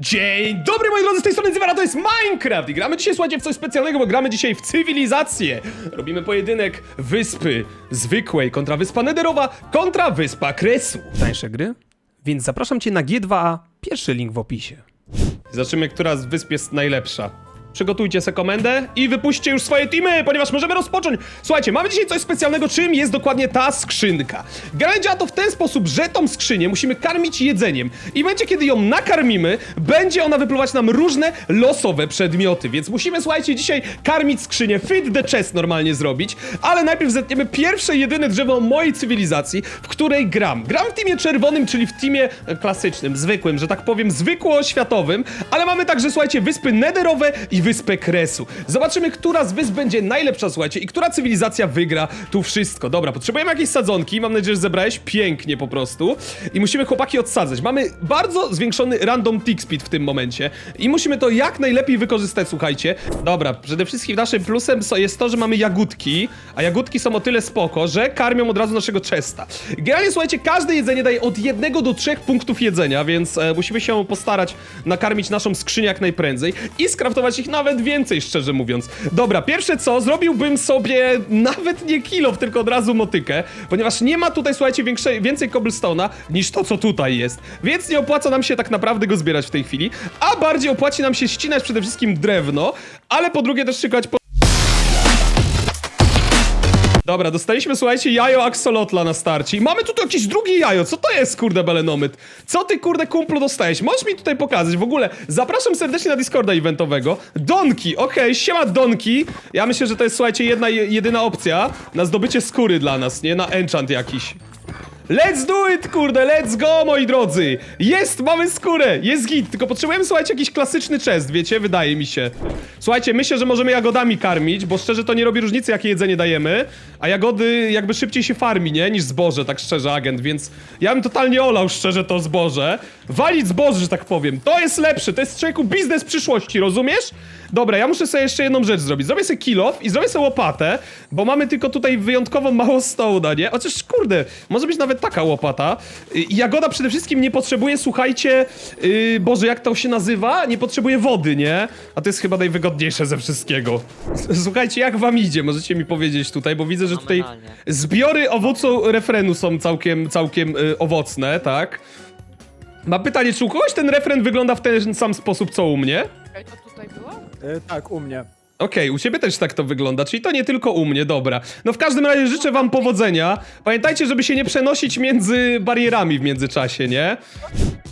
Dzień dobry moi drodzy, z tej strony Zywara, to jest Minecraft i gramy dzisiaj, słuchajcie, w coś specjalnego, bo gramy dzisiaj w cywilizację. Robimy pojedynek wyspy zwykłej kontra wyspa Nederowa kontra wyspa Kresu. Tańsze gry? Więc zapraszam cię na G2A, pierwszy link w opisie. Zobaczymy, która z wysp jest najlepsza. Przygotujcie se komendę i wypuśćcie już swoje teamy, ponieważ możemy rozpocząć. Słuchajcie, mamy dzisiaj coś specjalnego, czym jest dokładnie ta skrzynka. Gra działa to w ten sposób, że tą skrzynię musimy karmić jedzeniem i momencie, kiedy ją nakarmimy, będzie ona wypluwać nam różne losowe przedmioty, więc musimy, słuchajcie, dzisiaj karmić skrzynię, fit the chest normalnie zrobić, ale najpierw zetniemy pierwsze, jedyne drzewo mojej cywilizacji, w której gram. Gram w teamie czerwonym, czyli w teamie e, klasycznym, zwykłym, że tak powiem, zwykło-światowym, ale mamy także, słuchajcie, wyspy nederowe i wyspę Kresu. Zobaczymy, która z wysp będzie najlepsza, słuchajcie, i która cywilizacja wygra tu wszystko. Dobra, potrzebujemy jakiejś sadzonki, mam nadzieję, że zebrałeś pięknie po prostu. I musimy chłopaki odsadzać. Mamy bardzo zwiększony random tick speed w tym momencie i musimy to jak najlepiej wykorzystać, słuchajcie. Dobra, przede wszystkim naszym plusem jest to, że mamy jagódki, a jagódki są o tyle spoko, że karmią od razu naszego chesta. Generalnie, słuchajcie, każde jedzenie daje od jednego do trzech punktów jedzenia, więc e, musimy się postarać nakarmić naszą skrzynię jak najprędzej i skraftować ich nawet więcej, szczerze mówiąc. Dobra, pierwsze co, zrobiłbym sobie nawet nie kilof, tylko od razu motykę, ponieważ nie ma tutaj, słuchajcie, większe, więcej cobblestone'a niż to, co tutaj jest. Więc nie opłaca nam się tak naprawdę go zbierać w tej chwili, a bardziej opłaci nam się ścinać przede wszystkim drewno, ale po drugie też szukać po Dobra, dostaliśmy, słuchajcie, jajo axolotla na starcie i mamy tutaj jakieś drugie jajo. Co to jest, kurde, belenomyt? Co ty, kurde, kumplu dostałeś? Możesz mi tutaj pokazać? W ogóle zapraszam serdecznie na Discorda eventowego. Donki, okej, siema Donki. Ja myślę, że to jest, słuchajcie, jedna, je- jedyna opcja na zdobycie skóry dla nas, nie? Na enchant jakiś. Let's do it, kurde, let's go, moi drodzy! Jest, mamy skórę, jest git, tylko potrzebujemy, słuchajcie, jakiś klasyczny chest, wiecie, wydaje mi się. Słuchajcie, myślę, że możemy jagodami karmić, bo szczerze to nie robi różnicy, jakie jedzenie dajemy, a jagody jakby szybciej się farmi, nie, niż zboże, tak szczerze, agent, więc ja bym totalnie olał, szczerze, to zboże. Walić zboże, że tak powiem, to jest lepsze, to jest, człowieku, biznes przyszłości, rozumiesz? Dobra, ja muszę sobie jeszcze jedną rzecz zrobić. Zrobię sobie kill off i zrobię sobie łopatę, bo mamy tylko tutaj wyjątkowo mało stołna, nie? Chociaż, kurde, może być nawet taka łopata. Y, Jagoda przede wszystkim nie potrzebuje, słuchajcie, yy, Boże, jak to się nazywa? Nie potrzebuje wody, nie? A to jest chyba najwygodniejsze ze wszystkiego. Słuchajcie, jak wam idzie? Możecie mi powiedzieć tutaj, bo widzę, że tutaj Fenomenalnie. zbiory owocu refrenu są całkiem, całkiem y, owocne, tak? Mam pytanie, czy u kogoś ten refren wygląda w ten sam sposób, co u mnie? To tutaj było? E, tak, u mnie. Okej, u ciebie też tak to wygląda, czyli to nie tylko u mnie, dobra. No w każdym razie życzę wam powodzenia. Pamiętajcie, żeby się nie przenosić między barierami w międzyczasie, nie?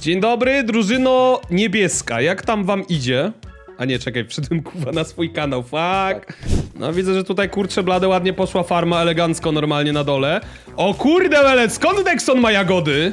Dzień dobry, drużyno niebieska, jak tam wam idzie? A nie, czekaj, przyszedłem kuwa na swój kanał, fuck. No widzę, że tutaj kurczę blade ładnie poszła farma elegancko normalnie na dole. O kurde, ale skąd Dexon ma jagody?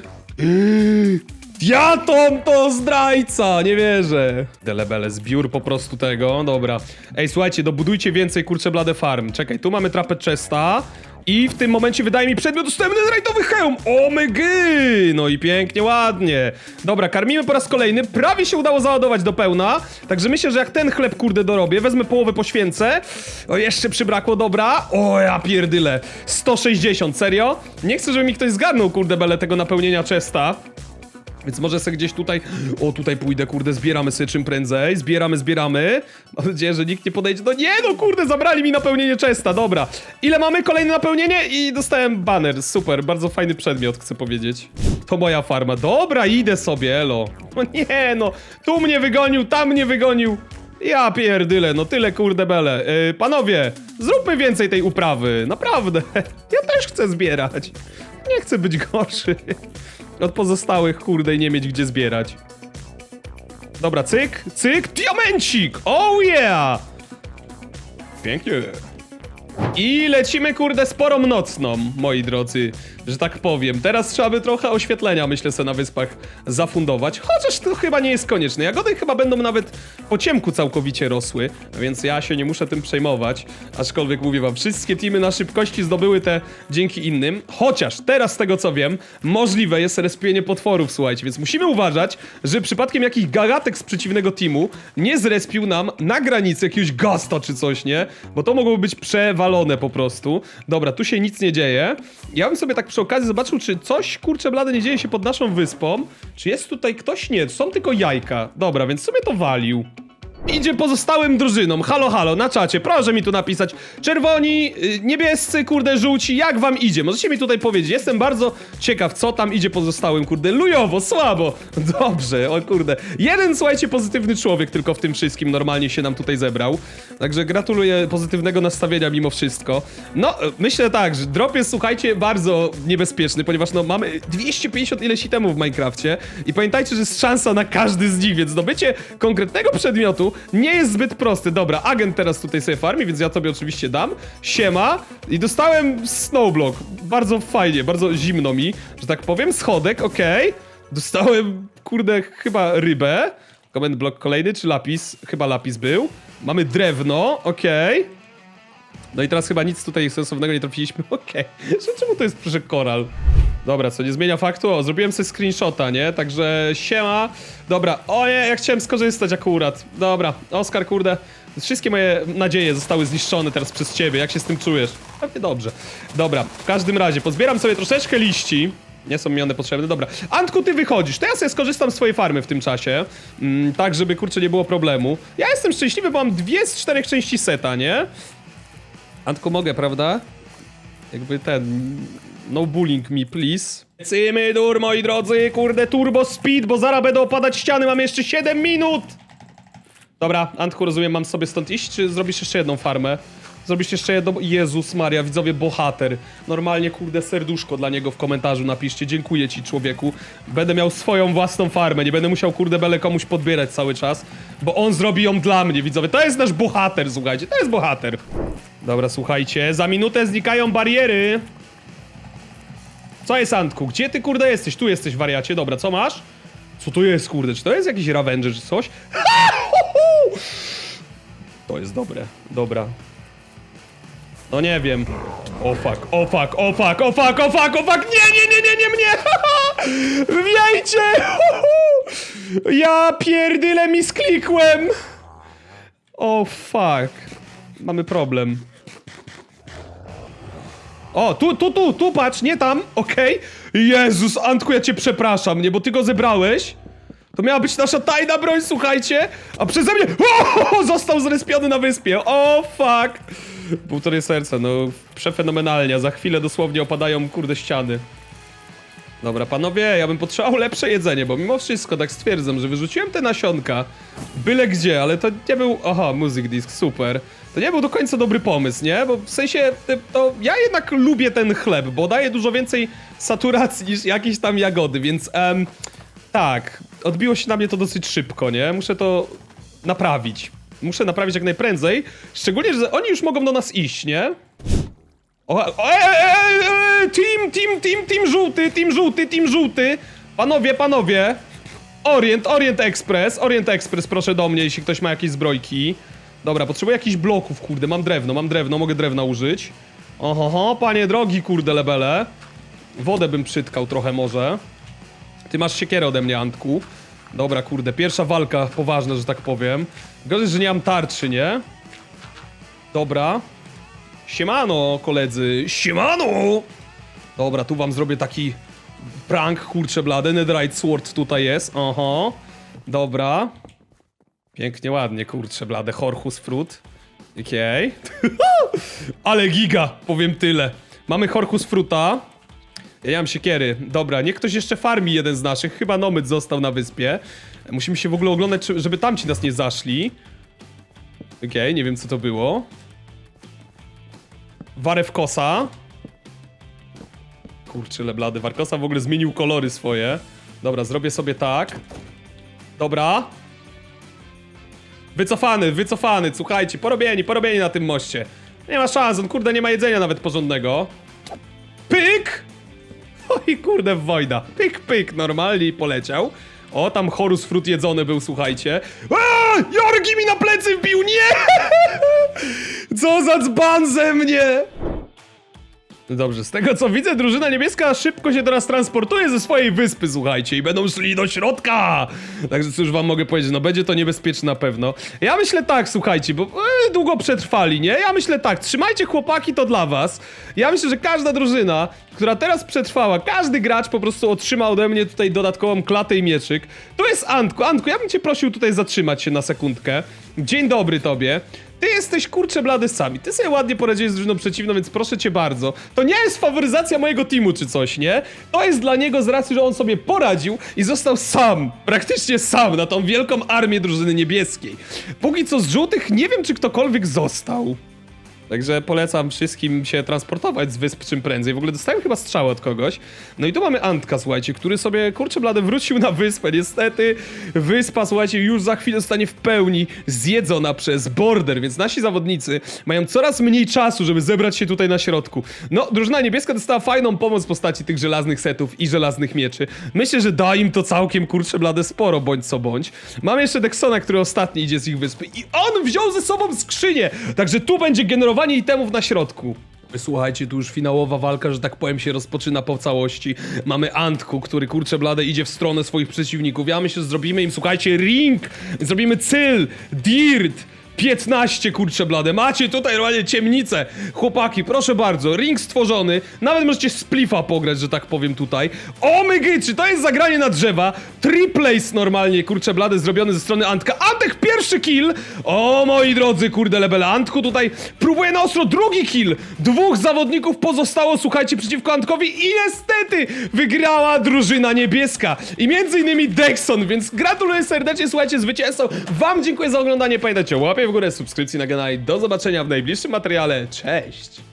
Diatom to zdrajca, nie wierzę. Delebele, zbiór po prostu tego, dobra. Ej, słuchajcie, dobudujcie więcej, kurczę, blade farm. Czekaj, tu mamy trapę chesta. I w tym momencie wydaje mi przedmiot dostępny rajtowy hełm! Omygy! No i pięknie, ładnie. Dobra, karmimy po raz kolejny. Prawie się udało załadować do pełna. Także myślę, że jak ten chleb, kurde, dorobię, wezmę połowę poświęcę. O, jeszcze przybrakło, dobra. O, ja pierdyle. 160, serio? Nie chcę, żeby mi ktoś zgarnął, kurde, bele tego napełnienia chesta. Więc może sobie gdzieś tutaj. O, tutaj pójdę, kurde, zbieramy sobie czym prędzej. Zbieramy, zbieramy. Mam nadzieję, że nikt nie podejdzie. No nie, no kurde, zabrali mi napełnienie chesta, dobra. Ile mamy? Kolejne napełnienie i dostałem banner. Super, bardzo fajny przedmiot, chcę powiedzieć. To moja farma. Dobra, idę sobie, elo. No nie, no. Tu mnie wygonił, tam mnie wygonił. Ja pierdyle, no tyle kurde bele. Yy, panowie, zróbmy więcej tej uprawy, naprawdę. Ja też chcę zbierać. Nie chcę być gorszy. Od pozostałych, kurde, i nie mieć gdzie zbierać. Dobra, cyk, cyk, diamencik! Oh yeah! Pięknie. I lecimy, kurde, sporą nocną, moi drodzy, że tak powiem. Teraz trzeba by trochę oświetlenia, myślę, sobie na wyspach zafundować. Chociaż to chyba nie jest konieczne. Jagody chyba będą nawet po ciemku całkowicie rosły, więc ja się nie muszę tym przejmować. Aczkolwiek mówię wam, wszystkie teamy na szybkości zdobyły te dzięki innym. Chociaż teraz, z tego co wiem, możliwe jest respienie potworów, słuchajcie, więc musimy uważać, że przypadkiem jakiś gagatek z przeciwnego teamu nie zrespił nam na granicy jakiegoś gasta czy coś, nie? Bo to mogłoby być przewalone rozwalone po prostu. Dobra, tu się nic nie dzieje. Ja bym sobie tak przy okazji zobaczył, czy coś, kurczę blade, nie dzieje się pod naszą wyspą. Czy jest tutaj ktoś? Nie, są tylko jajka. Dobra, więc sobie to walił. Idzie pozostałym drużynom. Halo, halo, na czacie, proszę mi tu napisać. Czerwoni, y, niebiescy, kurde, żółci, jak wam idzie? Możecie mi tutaj powiedzieć. Jestem bardzo ciekaw, co tam idzie pozostałym, kurde. Lujowo, słabo. Dobrze, o kurde. Jeden, słuchajcie, pozytywny człowiek tylko w tym wszystkim normalnie się nam tutaj zebrał. Także gratuluję pozytywnego nastawienia mimo wszystko. No, y, myślę tak, że drop jest, słuchajcie, bardzo niebezpieczny, ponieważ no mamy 250 ileś itemów w Minecrafcie i pamiętajcie, że jest szansa na każdy z nich, więc zdobycie konkretnego przedmiotu nie jest zbyt prosty. Dobra, agent teraz tutaj sobie farmi, więc ja tobie oczywiście dam. Siema. I dostałem snowblock. Bardzo fajnie, bardzo zimno mi, że tak powiem. Schodek, okej. Dostałem, kurde, chyba rybę. Comment block kolejny, czy lapis? Chyba lapis był. Mamy drewno, okej. No i teraz chyba nic tutaj sensownego nie trafiliśmy. Okej. Czemu to jest proszę koral? Dobra, co nie zmienia faktu? O, zrobiłem sobie screenshota, nie? Także siema. Dobra, o nie, ja chciałem skorzystać akurat. Dobra, Oskar, kurde. Wszystkie moje nadzieje zostały zniszczone teraz przez ciebie. Jak się z tym czujesz? Pewnie dobrze. Dobra, w każdym razie, pozbieram sobie troszeczkę liści. Nie są mi one potrzebne, dobra. Antku, ty wychodzisz, to ja sobie skorzystam z swojej farmy w tym czasie. Mm, tak, żeby kurczę nie było problemu. Ja jestem szczęśliwy, bo mam dwie z czterech części seta, nie? Antku, mogę, prawda? Jakby ten... No bullying me, please. Dur, moi drodzy, kurde, turbo speed, bo zaraz będą opadać ściany, mam jeszcze 7 minut! Dobra, Antku, rozumiem, mam sobie stąd iść, czy zrobisz jeszcze jedną farmę? Zrobisz jeszcze jedną... Jezus Maria, widzowie, bohater. Normalnie, kurde, serduszko dla niego w komentarzu napiszcie. Dziękuję ci, człowieku. Będę miał swoją własną farmę, nie będę musiał, kurde, bele komuś podbierać cały czas, bo on zrobi ją dla mnie, widzowie. To jest nasz bohater, słuchajcie, to jest bohater. Dobra, słuchajcie, za minutę znikają bariery. Co jest, Antku? Gdzie ty, kurde, jesteś? Tu jesteś, wariacie. Dobra, co masz? Co to jest, kurde? Czy to jest jakiś Ravenger czy coś? To jest dobre. Dobra. No nie wiem. O fuck, o fuck, o fuck, o fuck, o fuck, o fuck! Nie, nie, nie, nie, nie mnie! Wiejcie! Ja pierdyle mi sklikłem! O fuck. Mamy problem. O, tu, tu, tu, tu, patrz, nie tam, okej. Jezus, Antku, ja cię przepraszam, nie, bo ty go zebrałeś. To miała być nasza tajna broń, słuchajcie. A przeze mnie, o, został zrespiony na wyspie. O, fuck. Półtorej serca, no, przefenomenalnie. Za chwilę dosłownie opadają, kurde, ściany. Dobra, panowie, ja bym potrzebował lepsze jedzenie, bo mimo wszystko tak stwierdzam, że wyrzuciłem te nasionka byle gdzie, ale to nie był... Aha, music disc, super. To nie był do końca dobry pomysł, nie? Bo w sensie, to ja jednak lubię ten chleb, bo daje dużo więcej saturacji niż jakieś tam jagody, więc em, tak, odbiło się na mnie to dosyć szybko, nie? Muszę to naprawić. Muszę naprawić jak najprędzej, szczególnie, że oni już mogą do nas iść, nie? O, o, e, e, e, team, team, team, team żółty, team żółty, team żółty. Panowie, panowie. Orient, Orient Express, Orient Express, proszę do mnie, jeśli ktoś ma jakieś zbrojki. Dobra, potrzebuję jakichś bloków, kurde, mam drewno, mam drewno, mogę drewna użyć. Oho, panie drogi, kurde, lebele. Wodę bym przytkał trochę może. Ty masz siekierę ode mnie, Antku. Dobra, kurde, pierwsza walka poważna, że tak powiem. Gorzej, że nie mam tarczy, nie? Dobra. Siemano, koledzy, siemano! Dobra, tu wam zrobię taki prank, kurczę blady, netherite sword tutaj jest, oho. Dobra. Pięknie, ładnie, kurczę blade, Horchus Fruit. Okej. Ale giga, powiem tyle. Mamy Horchus Fruta. Ja mam siekiery. Dobra, niech ktoś jeszcze farmi jeden z naszych. Chyba Nomyd został na wyspie. Musimy się w ogóle oglądać, żeby tamci nas nie zaszli. Okej, nie wiem co to było. Warewkosa. Kurczę, leblady. Warkosa w ogóle zmienił kolory swoje. Dobra, zrobię sobie tak. Dobra. Wycofany, wycofany, słuchajcie, porobieni, porobieni na tym moście. Nie ma szans, on kurde nie ma jedzenia nawet porządnego. Pyk! Oj kurde, wojna. Pyk, pyk, normalnie i poleciał. O, tam Horus Fruit jedzony był, słuchajcie. A! Jorgi mi na plecy wbił, nie! Co za dzban ze mnie! Dobrze, z tego co widzę, drużyna niebieska szybko się teraz transportuje ze swojej wyspy, słuchajcie, i będą szli do środka! Także cóż wam mogę powiedzieć, no będzie to niebezpieczne na pewno. Ja myślę tak, słuchajcie, bo e, długo przetrwali, nie? Ja myślę tak, trzymajcie chłopaki, to dla was. Ja myślę, że każda drużyna, która teraz przetrwała, każdy gracz po prostu otrzyma ode mnie tutaj dodatkową klatę i mieczyk. Tu jest Antku, Antku, ja bym cię prosił tutaj zatrzymać się na sekundkę. Dzień dobry tobie. Ty jesteś kurczę blady sami. Ty sobie ładnie poradziłeś z drużyną przeciwną, więc proszę cię bardzo. To nie jest faworyzacja mojego teamu czy coś, nie? To jest dla niego z racji, że on sobie poradził i został sam, praktycznie sam na tą wielką armię drużyny niebieskiej. Póki co z żółtych nie wiem, czy ktokolwiek został. Także polecam wszystkim się transportować z wysp czym prędzej. W ogóle dostałem chyba strzałę od kogoś. No i tu mamy Antka, słuchajcie, który sobie, kurczę blady, wrócił na wyspę. Niestety wyspa, słuchajcie, już za chwilę zostanie w pełni zjedzona przez border, więc nasi zawodnicy mają coraz mniej czasu, żeby zebrać się tutaj na środku. No, drużyna niebieska dostała fajną pomoc w postaci tych żelaznych setów i żelaznych mieczy. Myślę, że da im to całkiem, kurczę blade, sporo, bądź co bądź. Mamy jeszcze Dexona, który ostatni idzie z ich wyspy i on wziął ze sobą skrzynię, także tu będzie generowanie itemów na środku. Słuchajcie, tu już finałowa walka, że tak powiem, się rozpoczyna po całości. Mamy Antku, który kurczę blade idzie w stronę swoich przeciwników. Ja myślę, że zrobimy im, słuchajcie, ring, zrobimy cyl, dirt. 15 kurcze blade. Macie tutaj normalnie ciemnicę. Chłopaki, proszę bardzo, ring stworzony. Nawet możecie splifa pograć, że tak powiem tutaj. O mygy, czy to jest zagranie na drzewa? Triplace normalnie, kurcze blade, zrobiony ze strony Antka. Antek pierwszy kill! O moi drodzy, kurde lebele. Antku tutaj próbuje na ostro drugi kill. Dwóch zawodników pozostało, słuchajcie, przeciwko Antkowi i niestety wygrała drużyna niebieska. I między innymi Dexon, więc gratuluję serdecznie, słuchajcie, zwycięzcą. Wam dziękuję za oglądanie. Pamiętajcie łapie w górę, subskrypcji na kanale. Do zobaczenia w najbliższym materiale. Cześć!